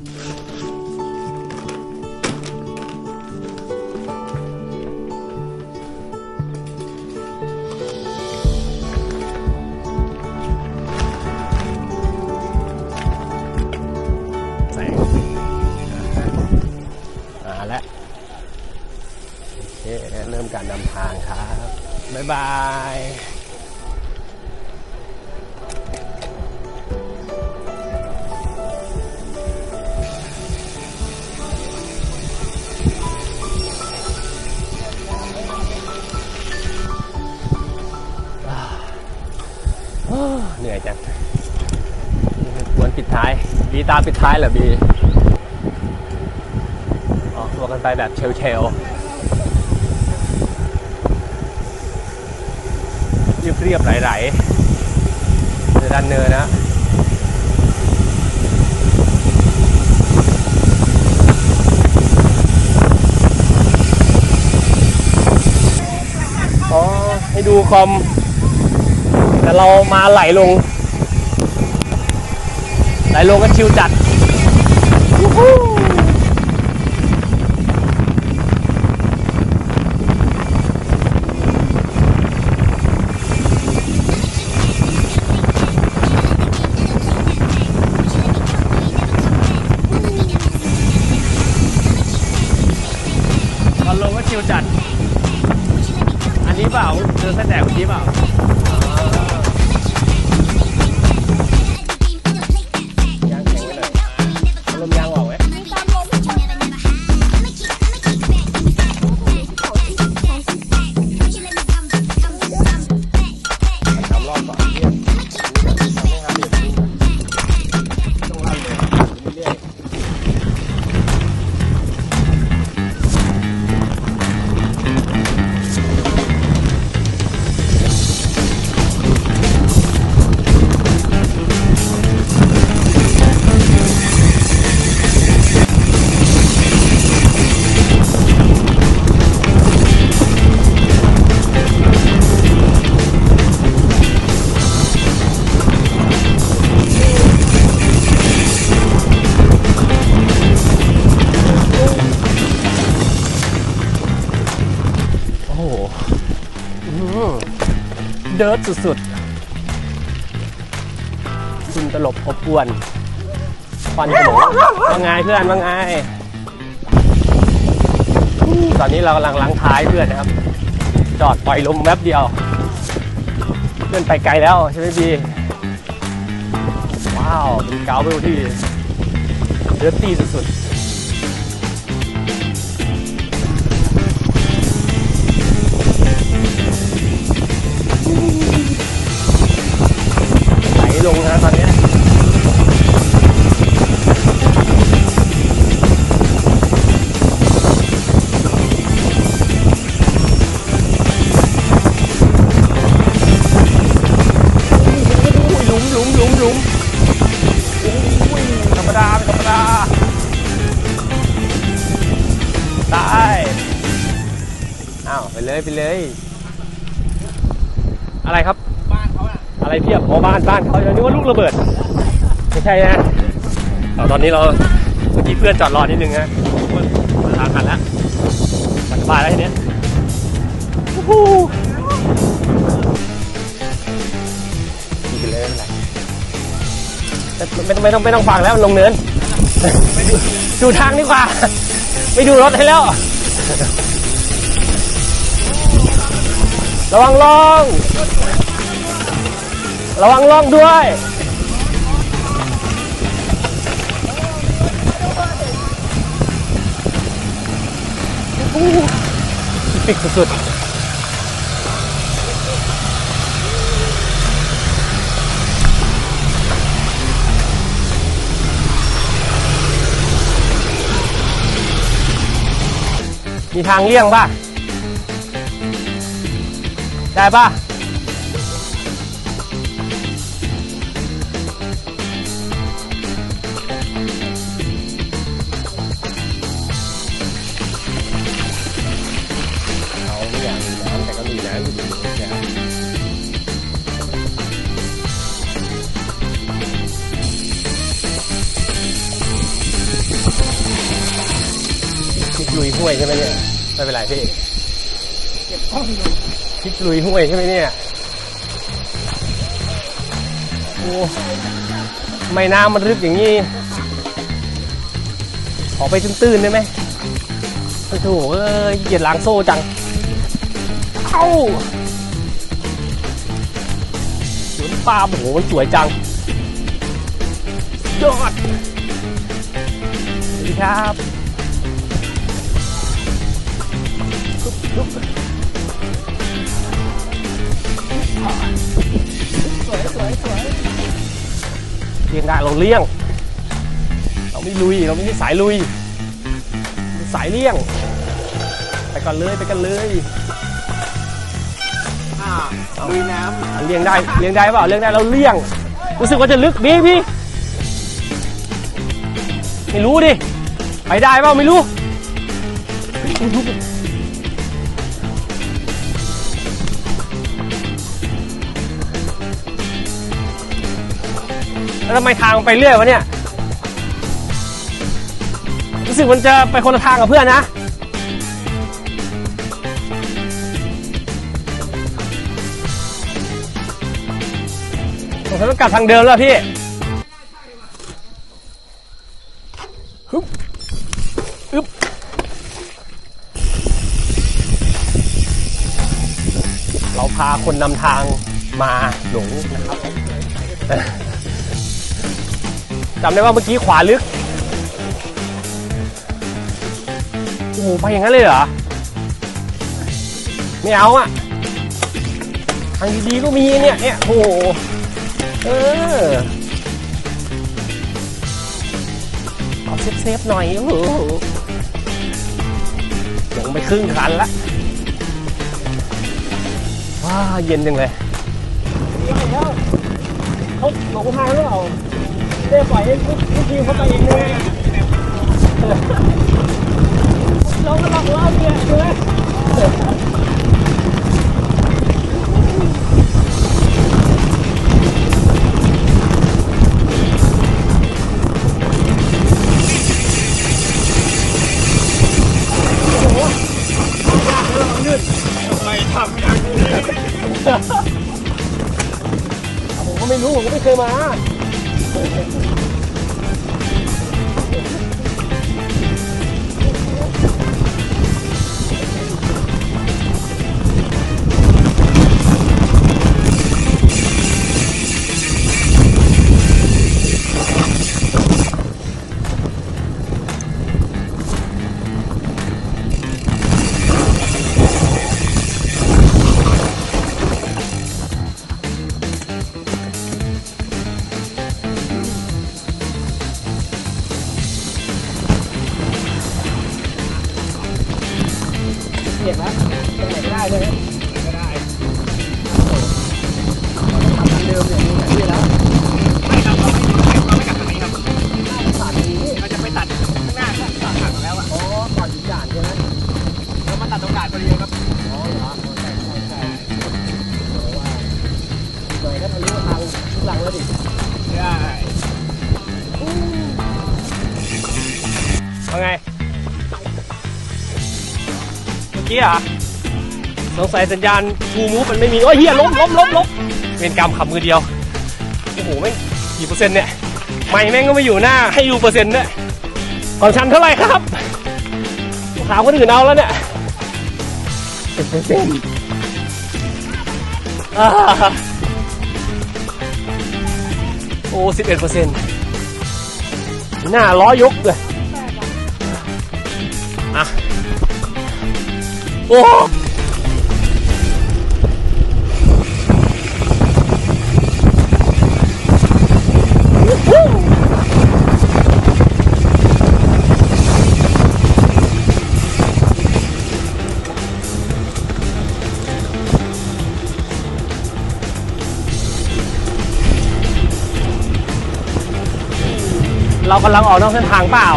แสงมาแล้วโอเค เริ่มการนำทางครับ บ๊ายบาย บีตามปิดท้ายเหรอบีออกตัวกันไปแบบเชลเชลเรียบเรียบๆไหลๆเดินดันเนินนะอ๋อให้ดูคอม แต่เรามาไหลลง ไหลลงก็ชิวจัด ดสุดๆคุณตลบอบอวนควันขโมงว่าไงเพื่อนว่าไงตอนนี้เรากำลังล้างท้ายเพื่อนนะครับ จอดปล่อยลมแวบเดียว เพื่อนไปไกลแล้วใช่ไหมบีว้าว เป็นกาวเวลที่เดือดตี้สุดๆ อ๋อบ้านบ้านเขาเดี๋ยวนี้ว่าลูกระเบิด ไม่ใช่นะเอาตอนนี้เราเมื่อกี้เพื่อนจอดรอนิดนึงนะมาทานทันแล้วสบายแล้วทีเนี้ยดีไปเลยไม่เป็นไรไม่ไม่ต้องไม่ต้องฟังแล้วลงเนิน ดูทางดีกว่า ไม่ดูรถให้แล้ว ระวังลอง ระวังล่องด้วย ปิกสุดๆมีทางเลี่ยงป่ะ ได้ป่ะ เนี่ยไม่เป็นไรพี่เก็บต้องอยู่ทริปลุยห้วยใช่ไหมเนี่ยโอ้ทำไม่น้ำมันลึกอย่างนี้ขอไปตื้นๆได้ไหมโอ้โหเอ้ยเหยียดล้างโซ่จัง เอ้าสวนปาล์มโอ้โหมันสวยจัง ยอด สวัสดีครับปึ๊บ ได้เราเลี้ยง เราไม่ลุยเราไม่ใช่สายลุย สายเลี้ยง ไปกันเลยไปกันเลยอ่าลุยน้อะเลี้ยงได้เลี้ยงได้เปล่าเลี้ยงได้เราเลี้ยง รู้สึกว่าจะลึกพี่พี่ไม่รู้ดิไปได้เปล่าไม่รู้ แล้วทำไมทางมันไปเรื่อยวะเนี่ย รู้สึกมันจะไปคนละทางกับเพื่อนนะผมต้องกลับทางเดิมแล้วพี่ฮึบอึบเราพาคนนำทางมาหลงนะครับ จำได้ว่าเมื่อกี้ขวาลึก โอ้โหไปอย่างนั้นเลยเหรอ ไม่เอาอะ ทางดีๆก็มีเนี่ยเนี่ยโอ้โห เออเอาเซฟๆหน่อยโอ้โหลงไปครึ่งคันละว้าเย็นจังเลยเขาหลงทางหรือเปล่า ได้ปล่อยให้ลูกทีมเข้าไปเองเลยเราก็หลอกเราเนี่ยใช่ไหม ต งสัยสัญญาณทูมูฟมันไม่มีโอ้ยเฮียล้มล้มล้มล้มเวรกรรมขับมือเดียวโอ้โหแม่งกี่เปอร์เซ็นต์เนี่ยไม่แม่งก็ไม่อยู่หน้าให้อยู่เปอร์เซ็นต์ด้วยของฉันเท่าไหร่ครับถามคนอื่นเอาแล้วเนี่ยสิบเปอร์เซ็นต์โอ้สิบเอ็ดเปอร์เซ็นต์หน้าล้อยกเลยอะโอ้ เรากำลังออกนอกเส้นทางเปล่า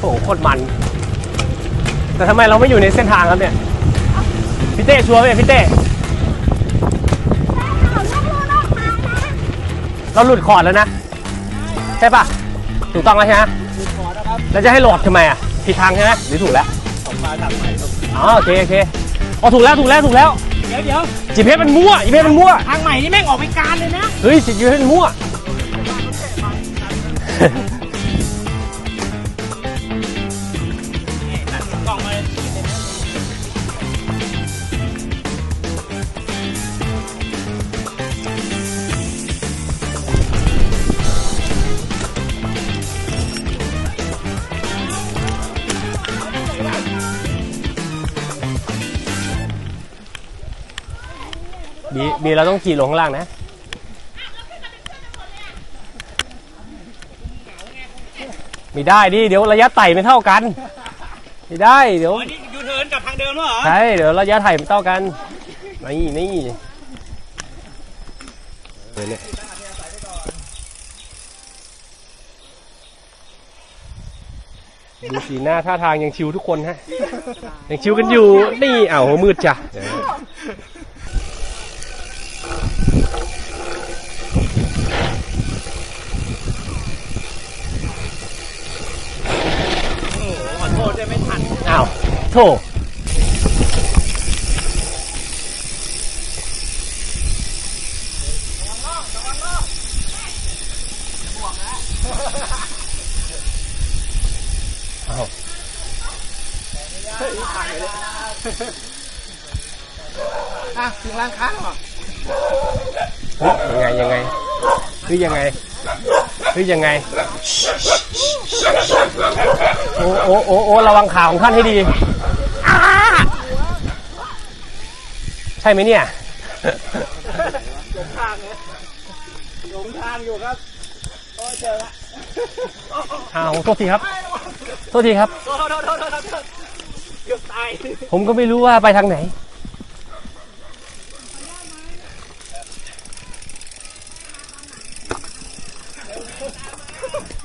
โอ้โหโคตรมัน แต่ทำไมเราไม่อยู่ในเส้นทางครับเนี่ย พี่เต้ชัวร์ไหมพี่เต้ เราหลุดขอดแล้วนะ ใช่ปะถูกต้องแล้วใช่ไหม แล้วจะให้หลอดทำไมอะ ผิดทางใช่ไหมหรือถูกแล้ว ผมมาทำใหม่ครับอ๋อโอเคโอเคอ๋อถูกแล้วถูกแล้วถูกแล้วเดี๋ยวเดี๋ยวจีเพมันมั่วจีเพมันมั่วทางใหม่นี่แม่งออกไปการเลยนะ เฮ้ยจีเพมันมั่ว บีบีเราต้องขี่ลงข้างล่างนะไม่ได้ดิเดี๋ยวระยะไต่ไม่เท่ากันไม่ได้เดี๋ยวอ๋อนี่ยูเทิร์นกลับทางเดิมแล้วเหรอ ใช่ เดี๋ยวระยะไถ่ไม่เท่ากัน นี่นี่เออเนี่ยดูสีหน้าท่าทางยังชิวทุกคนฮะ ยังชิวกันอยู่ นี่อ้าวมืดจ้ะโอ้โหขอโทษด้วยไม่ทัน อ้าวโถอ้าวอะถึงร้านค้าเหรอเฮ้ยยังไงยังไงเฮ้ยยังไงเฮ้ยยังไงโอ้โอ้โอ้โอ้ระวังขาของท่านให้ดีอ้า ใช่ไหมเนี่ยหลงทางเลยหลงทางอยู่ครับโอ้เจอละอ้าวโทษทีครับโทษทีครับ โทษโทษโทษโทษโทษเกือบตายผมก็ไม่รู้ว่าไปทางไหน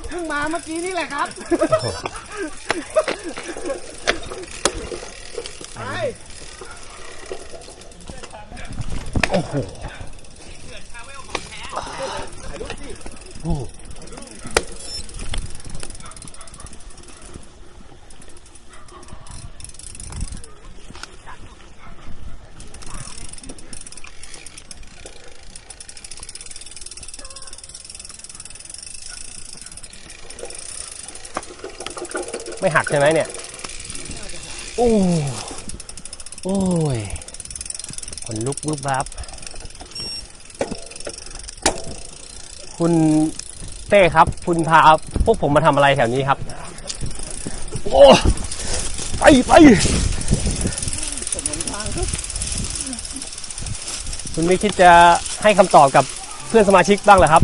เพิ่งมาเมื่อกี้นี่แหละครับ ไป โอ้โหโอ้ไม่หักใช่ไหมเนี่ย โอ้โอ้ย ขนลุกลุกรับคุณเต้ครับ คุณพาพวกผมมาทำอะไรแถวนี้ครับ โอ้ไปไปคุณไม่คิดจะให้คำตอบกับเพื่อนสมาชิกบ้างเหรอครับ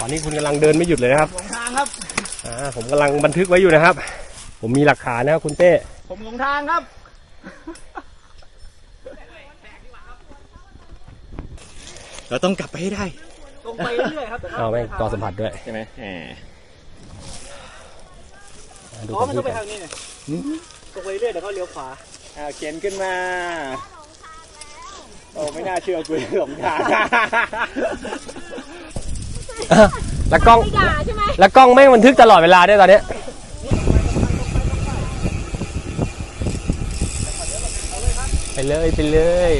ตอนนี้คุณกำลังเดินไม่หยุดเลยนะครับหลงทางครับ อ่าผมกำลังบันทึกไว้อยู่นะครับ ผมมีหลักฐานนะครับคุณเต้ ผมหลงทางครับ เราต้องกลับไปให้ได้ลงไปเรื่อยๆครับเอาแม่งกอสัมผัสด้วยใช่ไหมแหมดูอ๋อผมมันพูต้ดองไปกันทางนี้เนี่ยตรงไปเรื่อยเดี๋ยวเขาเลี้ยวขวาอ่าเขียนขึ้นมาโอ้ไม่น่าเชื่อกูหลงทางแล้วกล้องไม่ด่าใช่ไหมแล้วกล้องแม่งบันทึกตลอดเวลาด้วยตอนเนี้ยไปเลยไปเลย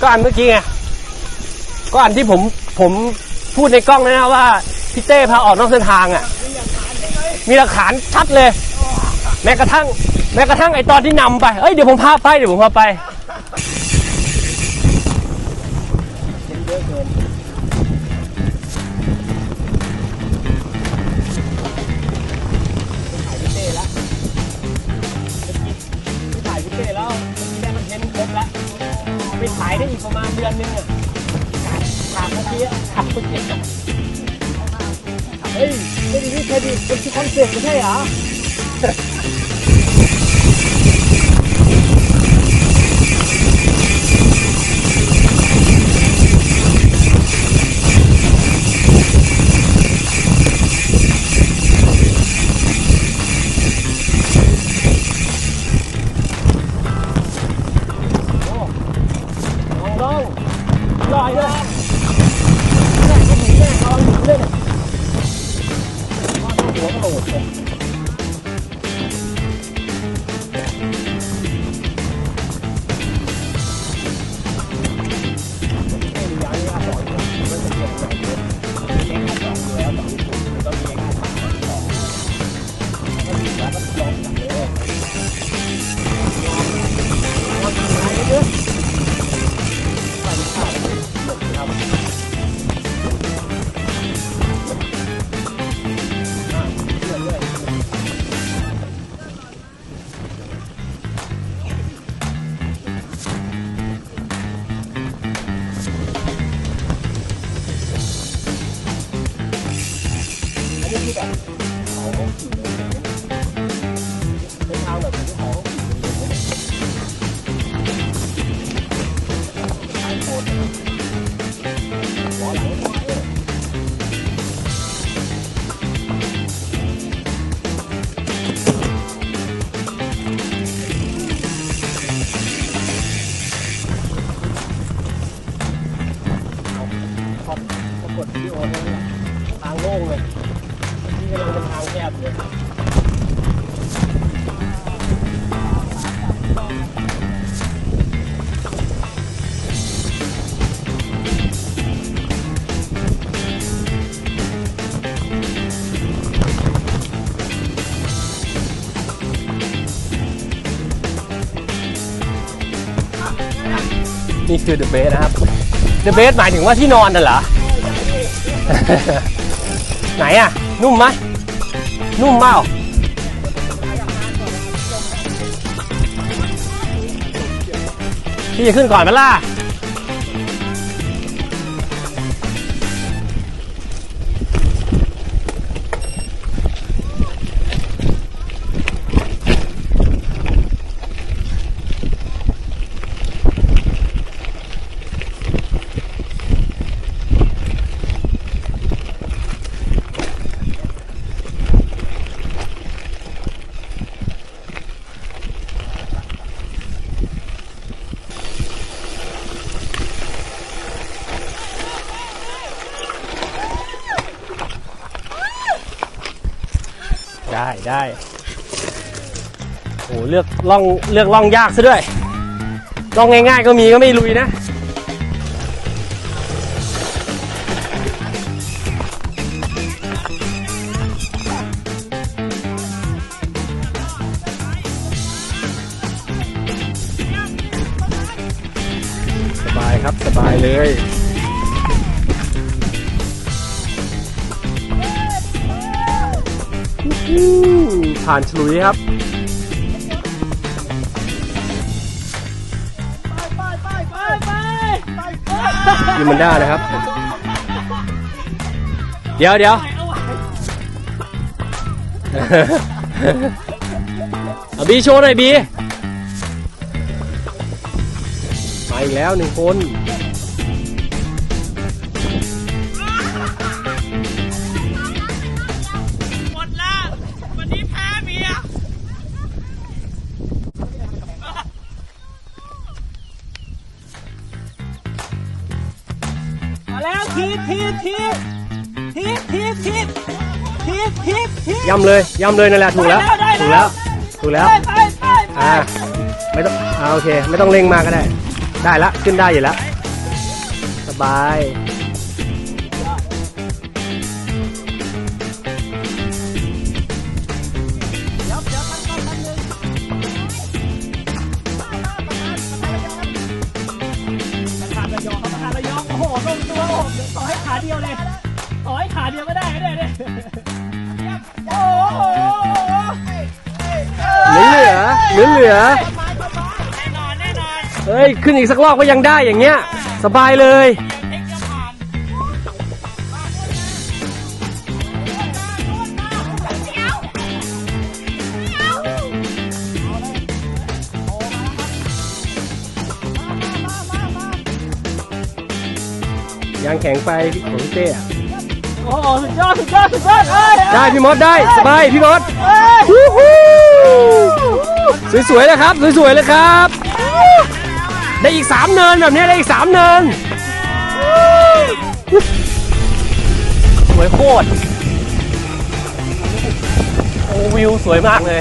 ก็อันเมื่อกี้ไงก็อันที่ผมผมพูดในกล้องนะนะว่าพี่เต้พาออกนอกเส้นทางอะ มีหลักฐานชัดเลย แม้กระทั่ง แม้กระทั่งไอตอนที่นำไปเอ้ยเดี๋ยวผมพาไปเดี๋ยวผมพาไปถ่ายพี่เต้แล้ว ไปขายได้อีกประมาณเดือนนึงอะถามเมื่อกี้ถามเมื่อกี้เฮ้ยไม่ดีนี่เครดิตเป็นที่คอนเซ็ปต์ไม่ใช่เหรอ ปรากฏวิดีโอเลยนทางโล่งเลยที่กำลังเป็นทางแคบเลยนี่คือเดอะเบสนะครับ เบสหมายถึงว่าที่นอนน่ะเหรอ ไหนอะ นุ่มไหมนุ่มเปล่าพี่จะขึ้นก่อนไหมล่ะ ได้ได้โอ้เลือกล่องเลือกล่องยากซะด้วยล่องง่าย ๆ ก็มีก็ไม่ลุยนะ ยครับไปไปไปไปไปไปยูมันด้านะครับ เดี๋ยวเดี๋ยวเอาบีโชว์หน่อยบีมาอีกแล้วหนึ่งคนำเลยย่ำเลยนั่นแหละถูกแล้วได้ถูกแล้แล้ววถูกแล้วไปไปไปไปอ่าไม่ต้องอ่าโอเค ไม่ต้องเร่งมากก็ได้ ได้ละขึ้นได้อยู่แล้วสบาย เหลือเหลือเหลือแน่นอนแน่นอนเฮ้ยขึ้นอีกสักรอบก็ยังได้อย่างเงี้ย สบายเลยเอ็กซ์จะผ่านยางแข็งไปของพี่เต้อะโอ้โหสุดยอดสุดยอดสุดยอดเอ้ยได้พี่มดได้ สบายพี่มดเอ้ยวู้ฮู้ สวยๆเลยครับ สวยๆเลยครับ ได้อีกสามเนินแบบนี้ได้อีกสามเนินสวยโคตรโอ้วิวสวยมากเลย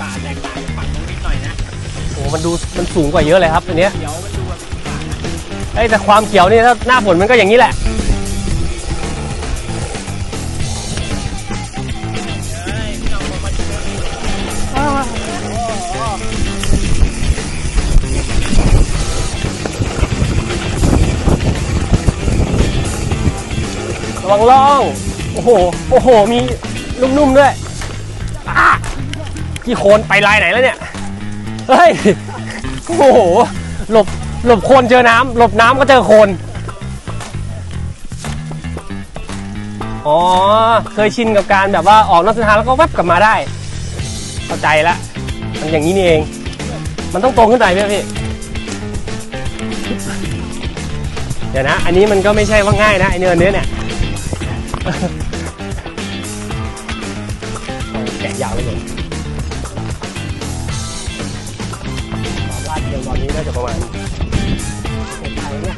ป่าแตกต่างฝั่งนู้นนิดหน่อยนะโอ้มันดูมันสูงกว่าเยอะเลยครับอันเนี้ยเดี๋ยวมันดูแบบป่านะเอ้แต่ความเขียวนี่ถ้าหน้าฝนมันก็อย่างนี้แหละ ระวังล่อง โอ้โห โอ้โห มีนุ่มๆด้วยที่โคนไปลายไหนแล้วเนี่ย เฮ้ย โอ้โห หลบ หลบโคนเจอน้ำ หลบน้ำก็เจอโคน อ๋อ เคยชินกับการแบบว่าออกนอกเส้นทางแล้วก็แวบกลับมาได้ เข้าใจละมันอย่างนี้นี่เอง มันต้องตรงขึ้นไปไหมพี่ เดี๋ยวนะ อันนี้มันก็ไม่ใช่ว่าง่ายนะไอเนื้อเนื้อเนี่ย แกะยาวเลยผมความลาดเดียวตอนนี้น่าจะประมาณเจ็ดไทยเนี่ย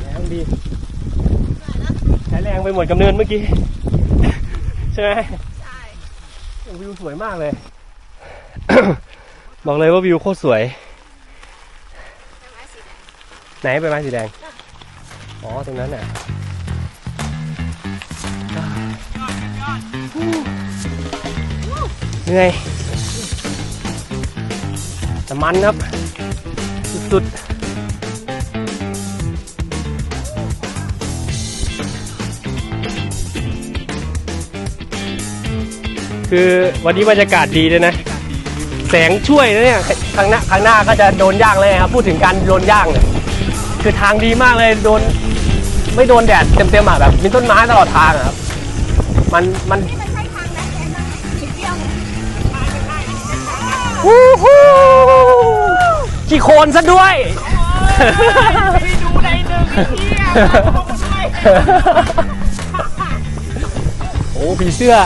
แรงดีใช้แรงไปหมดกำเนินเมื่อกี้ ใช่ไหม สวยมากเลย บอกเลยว่าวิวโคตรสวย ไหนใบไม้สีแดง อ๋อ ตรงนั้นน่ะเหนื่อยแต่มันครับ สุดๆ คือวันนี้บรรยากาศดีเลยนะ แสงช่วยนะเนี่ยข้างหน้าข้างหน้าก็จะโดนย่างเลยครับ พูดถึงการโดนย่างเนี่ยคือทางดีมากเลยโดน ไม่โดนแดดเต็มๆอะแบบมีต้นไม้ตลอดทางอะครับ มันมันนี่มันใช่ทางนะแกนะนิดเดียววู้ฮู้ขี้โคลนซะด้วย ไปดูในหนึ่งไอ้เหี้ยบอกมาด้วย โอ้ผีเสื้อ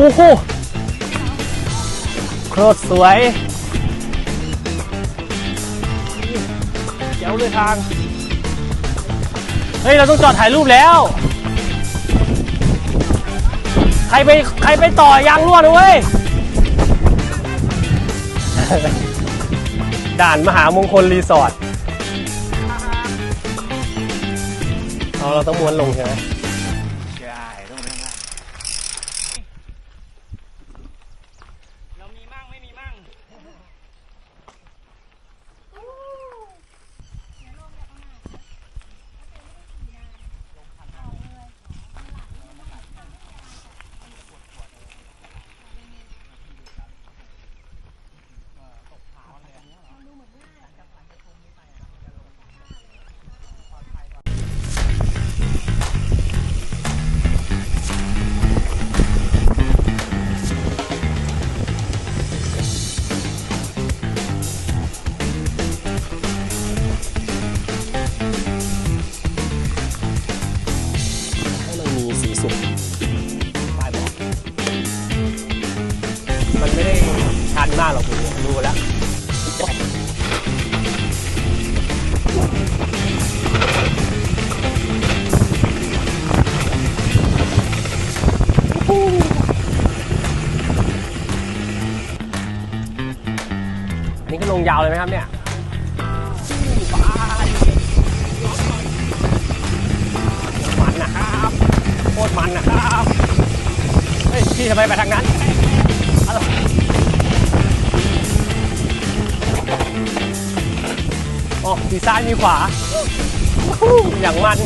โอ้โหโคตรสวยเจ๋วเลยทาง เฮ้ย เราต้องจอดถ่ายรูปแล้ว ใครไปใครไปต่อยางรั่วนะเว้ย ด่านมหามงคลรีสอร์ทเอาเราต้องม้วนลงใช่ไหม มัน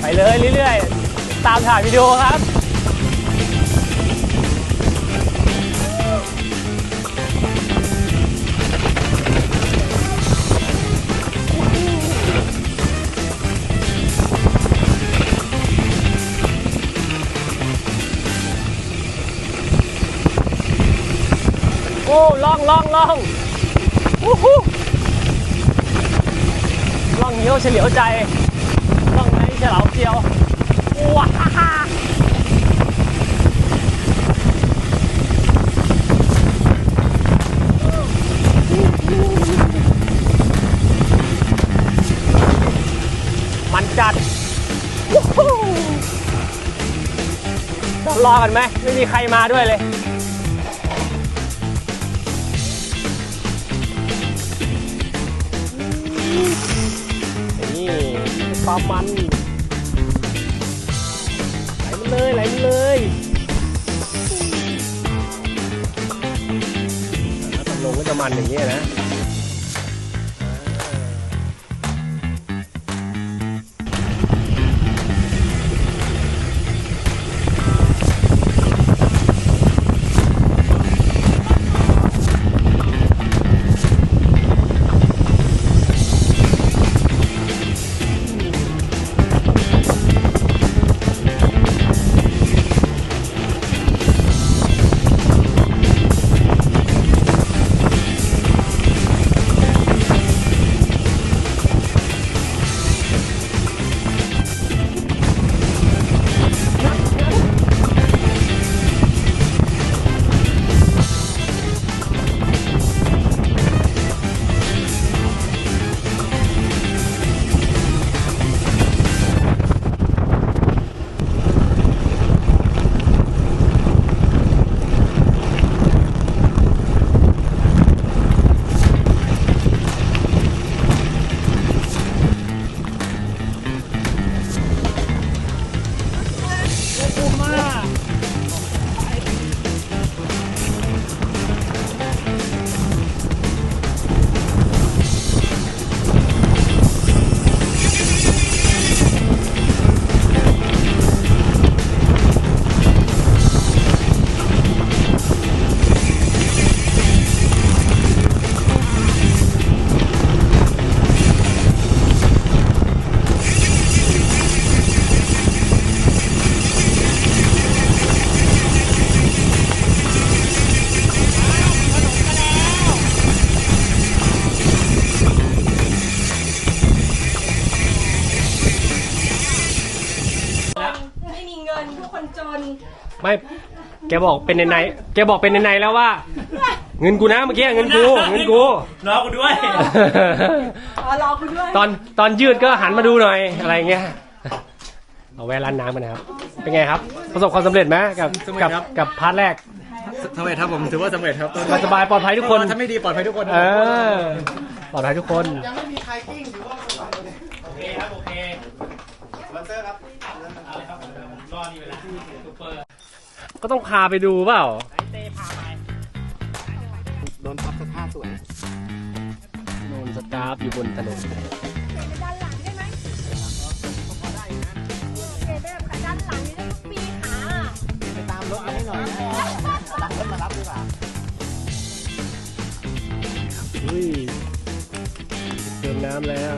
ไปเลยเรื่อยๆ ตามถ่ายวิดีโอครับโอ้ล่องล่องล่องวู้ฮู้ล่องเหี้ ยวเฉลียวใจล่องไหนเฉลาวเกียวว้าฮ่าฮ่ามันจัดรอกันไหมไม่มีใครมาด้วยเลย ความมันไหลมันเลยไหลมันเลยแล้วตอนลงก็จะมันอย่างนี้นะ บอกเป็นในในแกบอกเป็นในในแล้วว่า เงินกูนะเมื่อกี้เงินกูเงินกูรอกูด้วยรอคุณด้วย ตอนตอนยืดก็หันมาดูหน่อยอะไรเงี้ยเอาแวะร้านน้ำกันนะครับ เป็นไงครับ ประสบความสำเร็จไหมกับสำเร็จกับครับกับพาร์ทแรกสำเร็จครับผมถือว่าสำเร็จครับสบายๆปลอดภัยทุกคนถ้าไม่ดีปลอดภัยทุกคนเออปลอดภัยทุกคนโอเคครับโอเคสปอนเซอร์ครับเอาเลยครับผมรอนี่เวลาซุปเปอร์ ก็ต้องพาไปดูเปล่าเต้พาไปโดนพับสภาพสวยโดนสตาฟอยู่บนถนนเห็นไปด้านหลังได้ไหมเห็นแบบด้านหลังนี่ต้องปีขาไปตามรถมาให้หน่อยนะตามรถมารับดีกว่าอุ้ยเติมน้ำแล้ว